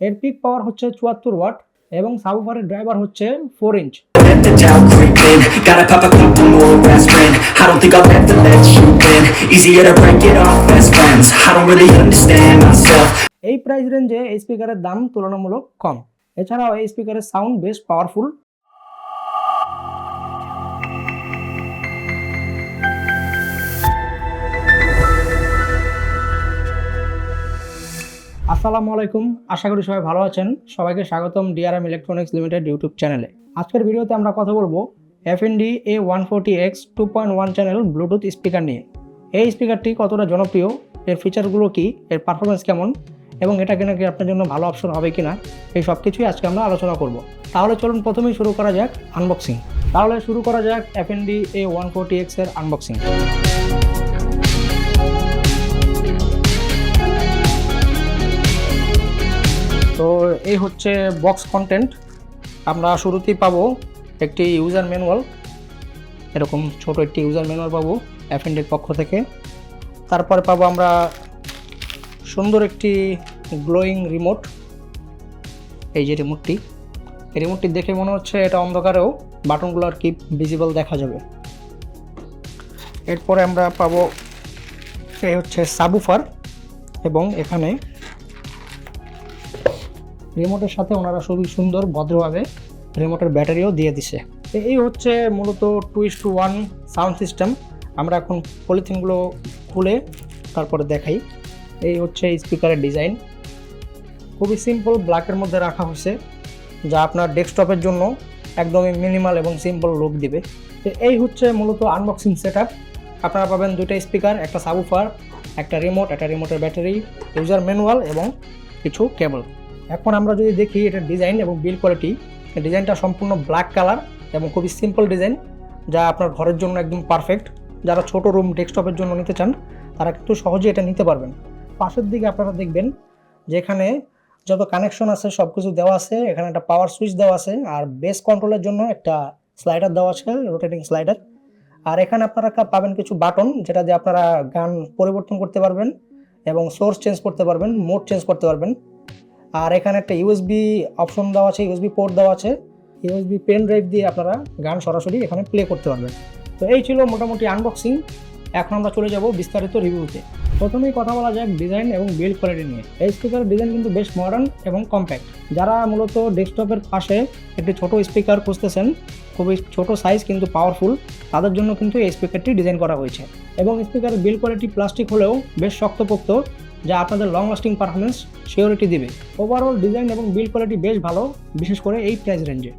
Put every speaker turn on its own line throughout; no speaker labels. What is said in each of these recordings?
এর পিক পাওয়ার হচ্ছে চুয়াত্তর ওয়াট এবং সাবওয়ারের ড্রাইভার হচ্ছে ফোর ইঞ্চ এই প্রাইস রেঞ্জে এই স্পিকারের দাম তুলনামূলক কম। এছাড়াও এই স্পিকারের সাউন্ড বেশ পাওয়ারফুল আসসালামু আলাইকুম। আশা করি সবাই ভালো আছেন। সবাইকে স্বাগতম ডিআরএম ইলেকট্রনিক্স লিমিটেড ইউটিউব চ্যানেলে। আজকের ভিডিওতে আমরা কথা বলব F N D A one forty X two point one channel Bluetooth speaker নিয়ে। এই স্পিকারটি কতটা জনপ্রিয়? এর ফিচারগুলো কি? এর পারফরমেন্স কেমন? এবং এটা কিনা কি আপনার জন্য ভালো অপশন হবে কিনা? এই সব কিছুই আজকে আমরা আলোচনা করব। তাহলে চলুন প্রথমেই শুরু করা যাক আনবক্সিং তাহলে শুরু করা যাক F N D A one forty এক্সের আনবক্সিং তো এই হচ্ছে বক্স কন্টেন্ট আমরা শুরুতেই পাবো একটি ইউজার ম্যানুয়াল এরকম ছোট একটি ইউজার ম্যানুয়াল পাবো অ্যাফেন্ডের পক্ষ থেকে। তারপরে পাবো আমরা সুন্দর একটি গ্লোয়িং রিমোট এই যে রিমোটটি এই রিমোটটি দেখে মনে হচ্ছে এটা অন্ধকারেও বাটনগুলো আর কি ভিজিবল দেখা যাবে। এরপরে আমরা পাবো এই হচ্ছে সাবুফার এবং এখানে রিমোটের সাথে ওনারা খুবই সুন্দর, ভদ্রভাবে রিমোটের ব্যাটারিও দিয়ে দিছে। এই হচ্ছে মূলত two is to one sound system আমরা এখন পলিথিনগুলো খুলে তারপরে দেখাই। এই হচ্ছে স্পিকারের ডিজাইন খুবই সিম্পল ব্ল্যাকের মধ্যে রাখা হয়েছে, যা আপনার ডেস্কটপের জন্য একদমই মিনিমাল এবং সিম্পল লুক দিবে। তো এই হচ্ছে মূলত আনবক্সিং সেট আপনারা পাবেন দুইটা স্পিকার একটা সাবুফার একটা রিমোট একটা রিমোটের ব্যাটারি ইউজার ম্যানুয়াল এবং কিছু কেবল এখন আমরা যদি দেখি এটার ডিজাইন এবং বিল কোয়ালিটি ডিজাইনটা সম্পূর্ণ ব্ল্যাক কালার এবং খুবই সিম্পল ডিজাইন যা আপনার ঘরের জন্য একদম পারফেক্ট যারা ছোট রুম ডেস্কটপের জন্য নিতে চান, তারা কিন্তু সহজে এটা নিতে পারবেন। পাশের দিকে আপনারা দেখবেন যেখানে যত কানেকশন আছে সব কিছু দেওয়া আছে, এখানে একটা পাওয়ার সুইচ দেওয়া আছে, আর বেস কন্ট্রোলের জন্য একটা স্লাইডার দেওয়া আছে রোটেটিং স্লাইডার আর এখানে আপনারা পাবেন কিছু বাটন যেটা দিয়ে আপনারা গান পরিবর্তন করতে পারবেন এবং সোর্স চেঞ্জ করতে পারবেন মোড চেঞ্জ করতে পারবেন। আর এখানে একটা ইউএসবি অপশন দেওয়া আছে ইউএসবি পোর্ট দেওয়া আছে। ইউএসবি পেন ড্রাইভ দিয়ে আপনারা গান সরাসরি এখানে প্লে করতে পারবেন। তো এই ছিল মোটামুটি আনবক্সিং এখন আমরা চলে যাব বিস্তারিত রিভিউতে প্রথমেই কথা বলা যাক ডিজাইন এবং বিল্ড কোয়ালিটি নিয়ে। এই স্পিকারের ডিজাইন কিন্তু বেশ মডার্ন এবং কম্প্যাক্ট যারা মূলত ডেস্কটপের পাশে একটি ছোট স্পিকার খুঁজতেছেন, খুবই ছোট সাইজ কিন্তু পাওয়ারফুল তাদের জন্য কিন্তু এই স্পিকারটি ডিজাইন করা হয়েছে। এবং স্পিকারের বিল্ড কোয়ালিটি প্লাস্টিক হলেও বেশ শক্তপোক্ত। যা আপনাদের লং লাস্টিং পারফরমেন্স সিওরিটি দিবে। ওভারঅল ডিজাইন এবং বিল্ড কোয়ালিটি বেশ ভালো, বিশেষ করে এই প্রাইস রেঞ্জে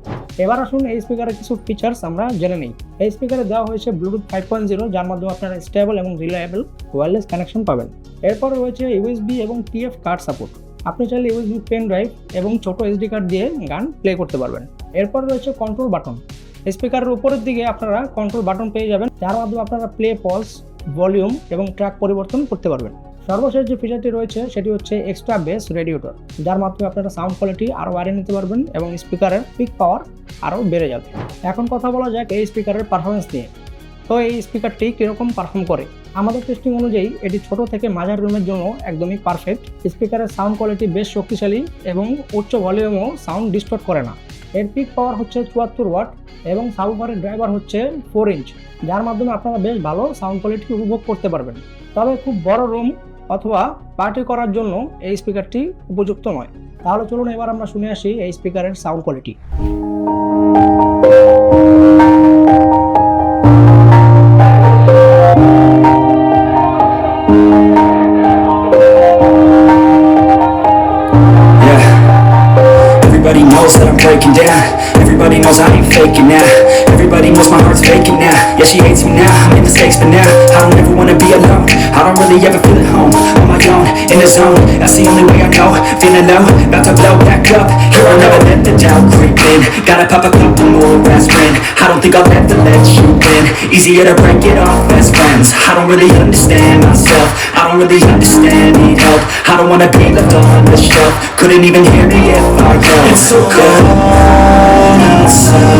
এবার আসুন এই স্পিকারের কিছু ফিচার্স আমরা জেনে নিই। এই স্পিকারে দেওয়া হয়েছে ব্লুটুথ ফাইভ পয়েন্ট জিরো যার মাধ্যমে আপনারা স্টেবল এবং রিলায়েবল ওয়্যারলেস কানেকশন পাবেন। এরপর রয়েছে ইউএসবি এবং টিএফ কার্ড সাপোর্ট আপনি চাইলে ইউএসবি পেন ড্রাইভ এবং ছোট এসডি কার্ড দিয়ে গান প্লে করতে পারবেন। এরপর রয়েছে কন্ট্রোল বাটন স্পিকারের উপরের দিকে আপনারা কন্ট্রোল বাটন পেয়ে যাবেন। যার মাধ্যমে আপনারা প্লে পজ ভলিউম এবং ট্র্যাক পরিবর্তন করতে পারবেন। সর্বশেষ যে ফিচারটি রয়েছে, সেটি হচ্ছে এক্সট্রা বেস রেডিওটর যার মাধ্যমে আপনারা সাউন্ড কোয়ালিটি আরও বাড়িয়ে নিতে পারবেন এবং স্পিকারের পিক পাওয়ার আরও বেড়ে যাবে। এখন কথা বলা যাক এই স্পিকারের পারফরমেন্স নিয়ে। তো এই স্পিকারটি কীরকম পারফর্ম করে? আমাদের টেস্টিং অনুযায়ী এটি ছোট থেকে মাঝার রুমের জন্য একদমই পারফেক্ট স্পিকারের সাউন্ড কোয়ালিটি বেশ শক্তিশালী এবং উচ্চ ভলিউমও সাউন্ড ডিস্টর্ট করে না। এর পিক পাওয়ার হচ্ছে চুয়াত্তর ওয়াট এবং সাউন্ডবারের ড্রাইভার হচ্ছে ফোর ইঞ্চ যার মাধ্যমে আপনারা বেশ ভালো সাউন্ড কোয়ালিটি উপভোগ করতে পারবেন। তবে খুব বড় রুম অথবা পার্টি করার জন্য এই স্পিকারটি উপযুক্ত নয় তাহলে চলুন এবার আমরা শুনে আসি এই স্পিকারের sound quality
Everybody knows that I'm breaking down Everybody knows I ain't faking now Everybody knows my heart's faking now Yeah, she hates me now, I made mistakes but now I don't ever wanna be alone I don't really ever feel at home. On my own, in the zone. That's the only way I know Feeling low, about to blow back up. Here I'll never let the doubt creep in. Gotta pop a couple more aspirin. I don't think I'll ever let you in. Easier to break it off best friends. I don't really understand myself. I don't really understand, need help. I don't wanna be left on the shelf. Couldn't even hear me if I yelled. It's so cold outside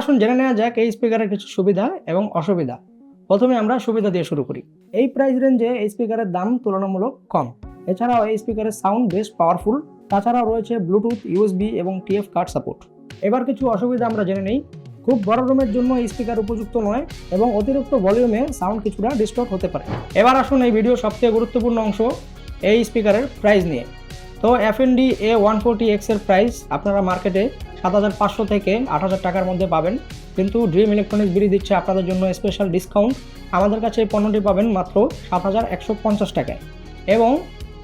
আসুন, জেনে নেওয়া যাক এই স্পিকারের কিছু সুবিধা এবং অসুবিধা। প্রথমে আমরা সুবিধা দিয়ে শুরু করি। এই প্রাইস রেঞ্জে এই স্পিকারের দাম তুলনামূলক কম। এছাড়াও এই স্পিকারের সাউন্ড বেশ পাওয়ারফুল তাছাড়াও রয়েছে ব্লুটুথ ইউএসবি এবং টিএফ কার্ড সাপোর্ট এবার কিছু অসুবিধা আমরা জেনে নেই। খুব বড় রুমের জন্য এই স্পিকার উপযুক্ত নয় এবং অতিরিক্ত ভলিউমে সাউন্ড কিছুটা ডিস্টর্ব হতে পারে। এবার আসুন এই ভিডিও সবথেকে গুরুত্বপূর্ণ অংশ এই স্পিকারের প্রাইস নিয়ে। তো F D A one forty এক্সের প্রাইস আপনারা মার্কেটে সাত হাজার পাঁচশো থেকে আট হাজার টাকার মধ্যে পাবেন। কিন্তু ড্রিম ইলেকট্রনিক্স বিড়ি দিচ্ছে আপনাদের জন্য স্পেশাল ডিসকাউন্ট আমাদের কাছে এই পণ্যটি পাবেন মাত্র সাত হাজার একশো পঞ্চাশ টাকায়। এবং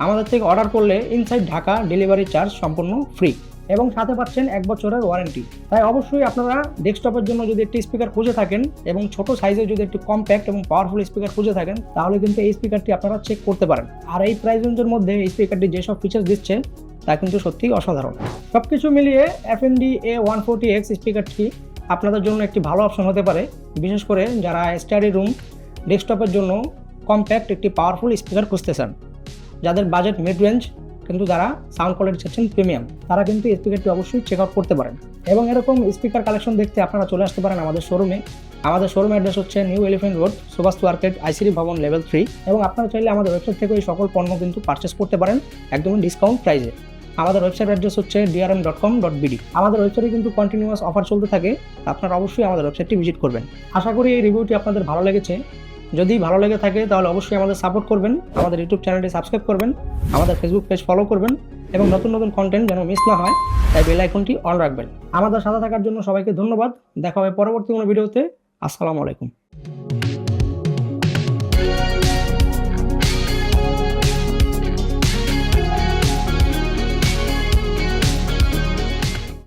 আমাদের থেকে অর্ডার করলে ইনসাইড ঢাকা ডেলিভারি চার্জ সম্পূর্ণ ফ্রি এবং সাথে পাচ্ছেন এক বছরের ওয়ারেন্টি তাই অবশ্যই আপনারা ডেস্কটপের জন্য যদি একটি স্পিকার খুঁজে থাকেন এবং ছোট সাইজের যদি একটি কম্প্যাক্ট এবং পাওয়ারফুল স্পিকার খুঁজে থাকেন, তাহলে কিন্তু এই স্পিকারটি আপনারা চেক করতে পারেন। আর এই প্রাইস রেঞ্জের মধ্যে এই স্পিকারটি যেসব ফিচার্স দিচ্ছে, তা কিন্তু সত্যিই অসাধারণ। সব কিছু মিলিয়ে F N D A one forty X স্পিকারটি আপনাদের জন্য একটি ভালো অপশন হতে পারে। বিশেষ করে যারা স্টাডি রুম ডেস্কটপের জন্য কম্প্যাক্ট একটি পাওয়ারফুল স্পিকার খুঁজতে চান যাদের বাজেট মিড রেঞ্জ কিন্তু যারা সাউন্ড কোয়ালিটি চাচ্ছেন প্রিমিয়াম তারা কিন্তু স্পিকারটি অবশ্যই চেক আউট করতে পারেন। এবং এরকম স্পিকার কালেকশন দেখতে আপনারা চলে আসতে পারেন আমাদের শোরুমে আমাদের শোরুম অ্যাড্রেস হচ্ছে New Elephant Road Subhash market ICD Bhaban level three এবং আপনারা চাইলে আমাদের ওয়েবসাইট থেকে এই সকল পণ্য কিন্তু পারচেস করতে পারেন একদমই ডিসকাউন্ট প্রাইসে আমাদের ওয়েবসাইট অ্যাড্রেস হচ্ছে DRM dot com dot BD আমাদের ওয়েবসাইটে কিন্তু কন্টিনিউয়াস অফার চলতে থাকে আপনারা অবশ্যই আমাদের ওয়েবসাইটটি ভিজিট করবেন। আশা করি এই রিভিউটি আপনাদের ভালো লেগেছে। যদি ভালো লেগে থাকে তাহলে অবশ্যই আমাদের সাপোর্ট করবেন, আমাদের ইউটিউব চ্যানেলটি সাবস্ক্রাইব করবেন, আমাদের ফেসবুক পেজ ফলো করবেন এবং নতুন নতুন কন্টেন্ট যেন মিস না হয়, তাই বেল আইকনটি অন রাখবেন। আমাদের সাথে থাকার জন্য সবাইকে ধন্যবাদ। দেখা হবে পরবর্তী কোনো ভিডিওতে আসসালামু আলাইকুম।